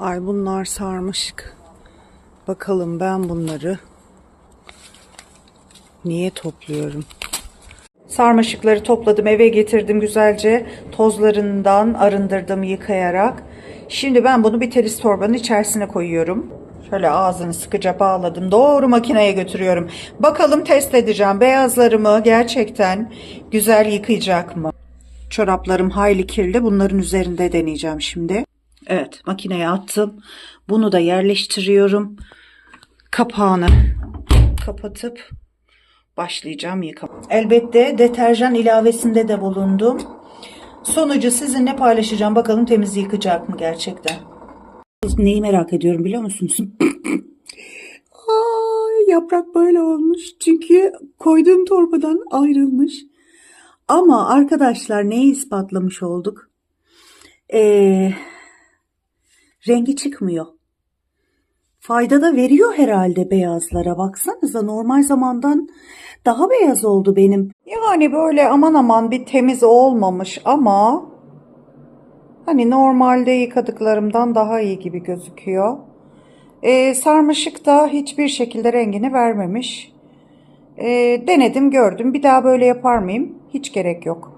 Ay bunlar sarmışık. Bakalım ben bunları niye topluyorum? Sarmaşıkları topladım eve getirdim güzelce tozlarından arındırdım yıkayarak. Şimdi ben bunu bir teris torbanın içerisine koyuyorum. Şöyle ağzını sıkıca bağladım. Doğru makineye götürüyorum. Bakalım test edeceğim. Beyazlarımı gerçekten güzel yıkayacak mı? Çoraplarım hayli kirli. Bunların üzerinde deneyeceğim şimdi. Evet makineye attım. Bunu da yerleştiriyorum. Kapağını kapatıp başlayacağım yıkama. Elbette deterjan ilavesinde de bulundum. Sonucu sizinle paylaşacağım. Bakalım temiz yıkacak mı gerçekten. Neyi merak ediyorum biliyor musunuz? Ay, yaprak böyle olmuş. Çünkü koyduğum torbadan ayrılmış. Ama arkadaşlar neyi ispatlamış olduk? Ee, rengi çıkmıyor. Fayda da veriyor herhalde beyazlara. Baksanıza normal zamandan daha beyaz oldu benim. Yani böyle aman aman bir temiz olmamış ama hani normalde yıkadıklarımdan daha iyi gibi gözüküyor. Ee, sarmaşık da hiçbir şekilde rengini vermemiş. Ee, denedim gördüm. Bir daha böyle yapar mıyım? Hiç gerek yok.